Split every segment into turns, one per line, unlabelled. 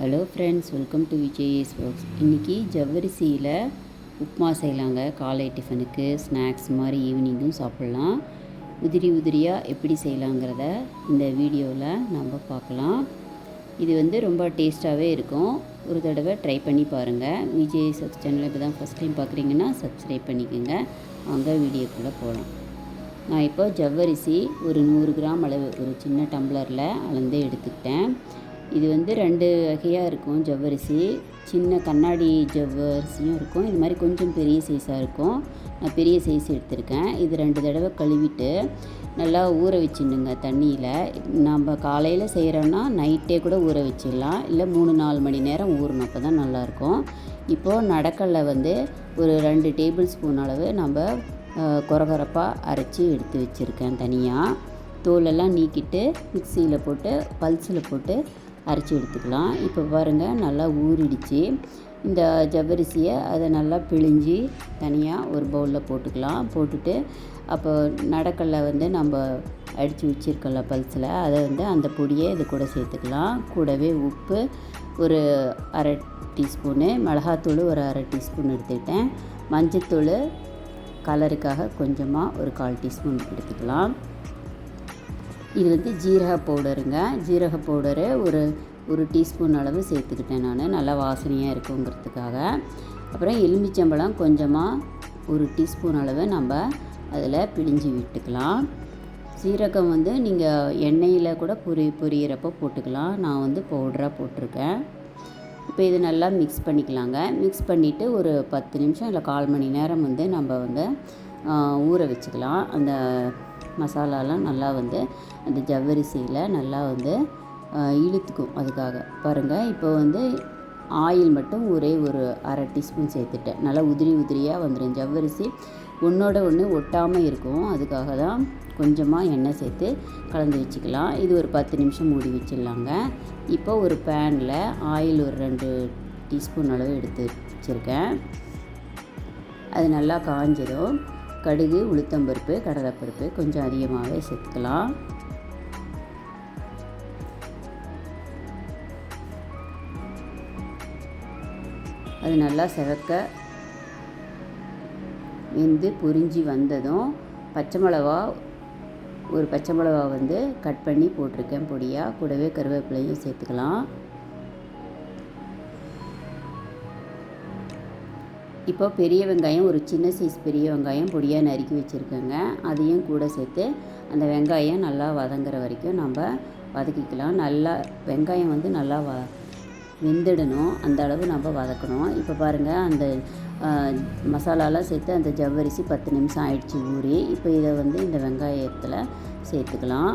Hello friends welcome to VJS works இன்றைக்கி ஜவ்வரிசியில் உப்புமா செய்யலாங்க. காலை டிஃபனுக்கு ஸ்நாக்ஸ் மாதிரி ஈவினிங்கும் சாப்பிட்லாம். உதிரி உதிரியாக எப்படி செய்யலாங்கிறத இந்த வீடியோவில் நம்ம பார்க்கலாம். இது வந்து ரொம்ப டேஸ்ட்டாகவே இருக்கும். ஒரு தடவை ட்ரை பண்ணி பாருங்கள் விஜேஎஸ் ஒர்க்ஸ் சேனலை இப்போ தான் ஃபஸ்ட் டைம் பார்க்குறீங்கன்னா சப்ஸ்கிரைப் பண்ணிக்கோங்க. அங்கே வீடியோக்குள்ளே போகலாம் நான் இப்போ ஜவ்வரிசி ஒரு நூறு கிராம் அளவு ஒரு சின்ன டம்ளரில் அளந்து எடுத்துக்கிட்டேன். இது வந்து ரெண்டு வகையாக இருக்கும் ஜவ்வரிசி. சின்ன கண்ணாடி ஜவ்வரிசியும் இருக்கும். இது மாதிரி கொஞ்சம் பெரிய சைஸாக இருக்கும். நான் பெரிய சைஸ் எடுத்திருக்கேன். இது ரெண்டு தடவை கழுவிட்டு நல்லா ஊற வச்சுடுங்க தண்ணியில். நம்ம காலையில் செய்கிறோன்னா நைட்டே கூட ஊற வச்சிடலாம். இல்லை மூணு நாலு மணி நேரம் ஊறணும். அப்போ தான் நல்லாயிருக்கும். இப்போது நடக்கல்ல வந்து ஒரு ரெண்டு டேபிள் ஸ்பூன் அளவு நம்ம கொரகொரப்பாக அரைச்சி எடுத்து வச்சுருக்கேன் தனியாக தோலெல்லாம் நீக்கிட்டு மிக்சியில் போட்டு பல்ஸில் போட்டு அரைச்சி எடுத்துக்கலாம். இப்போ பாருங்கள் நல்லா ஊறிடுச்சு. இந்த ஜவ்வரிசியை அதை நல்லா பிழிஞ்சி தனியாக ஒரு பவுலில் போட்டுக்கலாம். போட்டுட்டு அப்போ நடக்கல்ல வந்து நம்ம அடித்து வச்சிருக்கல பல்ஸில் அதை வந்து அந்த பொடியை இது கூட சேர்த்துக்கலாம். கூடவே உப்பு ஒரு அரை டீஸ்பூனு மிளகாத்தூள் ஒரு அரை டீஸ்பூன் எடுத்துக்கிட்டேன். மஞ்சத்தூள் கலருக்காக கொஞ்சமாக ஒரு கால் டீஸ்பூன் எடுத்துக்கலாம். இது வந்து ஜீரக பவுடருங்க. ஜீரக பவுடரு ஒரு ஒரு டீஸ்பூன் அளவு சேர்த்துக்கிட்டேன் நான். நல்லா வாசனையாக இருக்குங்கிறதுக்காக. அப்புறம் எலுமிச்சம்பழம் கொஞ்சமாக ஒரு டீஸ்பூன் அளவு நம்ம அதில் பிழிஞ்சு விட்டுக்கலாம். சீரகம் வந்து நீங்கள் எண்ணெயில் கூட பொரி பொரியிறப்போ போட்டுக்கலாம். நான் வந்து பவுடராக போட்டிருக்கேன். இப்போ இது நல்லா மிக்ஸ் பண்ணிக்கலாங்க. மிக்ஸ் பண்ணிவிட்டு ஒரு பத்து நிமிஷம் இல்லை கால் மணி நேரம் வந்து நம்ம வந்து ஊற வச்சுக்கலாம். அந்த மசாலாலாம் நல்லா வந்து அந்த ஜவ்வரிசியில் நல்லா வந்து இழுத்துக்கும் அதுக்காக. பாருங்கள் இப்போ வந்து ஆயில் மட்டும் ஒரே ஒரு அரை டீஸ்பூன் சேர்த்துட்டேன். நல்லா உதிரி உதிரியாக வந்துடும் ஜவ்வரிசி. ஒன்றோட ஒன்று ஒட்டாமல் இருக்கும். அதுக்காக தான் கொஞ்சமாக எண்ணெய் சேர்த்து கலந்து வச்சுக்கலாம். இது ஒரு பத்து நிமிஷம் மூடி வச்சிடலாங்க. இப்போ ஒரு பேனில் ஆயில் ஒரு ரெண்டு டீஸ்பூன் அளவு எடுத்து வச்சுருக்கேன். அது நல்லா காஞ்சிடும் கடுகு உளுத்தம்பருப்பு கடலைப்பருப்பு கொஞ்சம் அதிகமாகவே சேர்த்துக்கலாம். அது நல்லா செவக்க வெந்து பொரிஞ்சு வந்ததும் பச்சை மிளகா ஒரு பச்சை மிளகா வந்து கட் பண்ணி போட்டிருக்கேன் பொடியாக கூடவே கருவேப்பிலையும் சேர்த்துக்கலாம். இப்போ பெரிய வெங்காயம் ஒரு சின்ன சைஸ் பெரிய வெங்காயம் பொடியாக நறுக்கி வச்சுருக்கேங்க. அதையும் கூட சேர்த்து அந்த வெங்காயம் நல்லா வதங்குற வரைக்கும் நம்ம வதக்கிக்கலாம். நல்லா வெங்காயம் வந்து நல்லா வ வெந்துடணும். அந்த அளவு நம்ம வதக்கணும். இப்போ பாருங்கள் அந்த மசாலாலாம் சேர்த்து அந்த ஜவ்வரிசி பத்து நிமிஷம் ஆயிடுச்சு ஊறி இப்போ இதை வந்து இந்த வெங்காயத்தில் சேர்த்துக்கலாம்.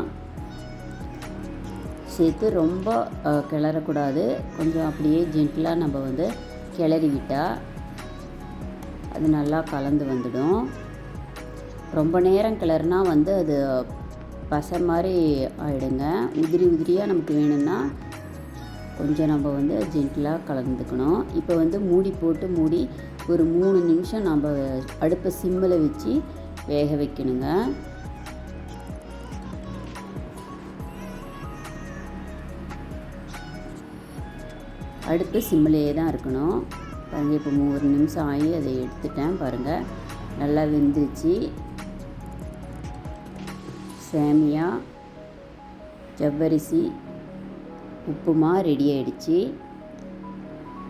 சேர்த்து ரொம்ப கிளறக்கூடாது. கொஞ்சம் அப்படியே ஜென்டிலாக நம்ம வந்து கிளறி விட்டால் அது நல்லா கலந்து வந்துடும். ரொம்ப நேரம் கிளறுனா வந்து அது பசை மாதிரி ஆகிடுங்க உதிரி உதிரியாக நமக்கு வேணும்னா கொஞ்சம் நம்ம வந்து ஜென்டிலாக கலந்துக்கணும். இப்போ வந்து மூடி போட்டு மூடி ஒரு மூணு நிமிஷம் நம்ம அடுப்பை சிம்மில் வச்சு வேக வைக்கணுங்க. அடுப்பு சிம்மிலேயே தான் இருக்கணும். பாருங்கள் இப்போ ஒரு நிமிஷம் ஆகி அதை எடுத்துட்டேன் பாருங்கள் நல்லா வெந்துச்சு சேமியா ஜவ்வரிசி உப்புமா ரெடி ஆகிடுச்சு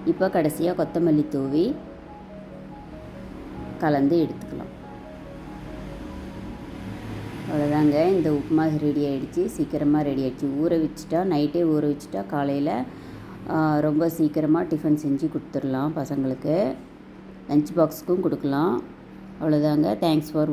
இப்போ கடைசியாக கொத்தமல்லி தூவி கலந்து எடுத்துக்கலாம். அவ்வளோதாங்க இந்த உப்புமா ரெடி ஆகிடுச்சு சீக்கிரமாக ரெடி ஆகிடுச்சு ஊற வச்சுட்டா நைட்டே ஊற வச்சுட்டா காலையில் ரொம்ப சீக்கிரமாக டிஃபன் செஞ்சு கொடுத்துடலாம் பசங்களுக்கு. லஞ்ச் பாக்ஸுக்கும் கொடுக்கலாம். அவ்வளோதாங்க தேங்க்ஸ் ஃபார்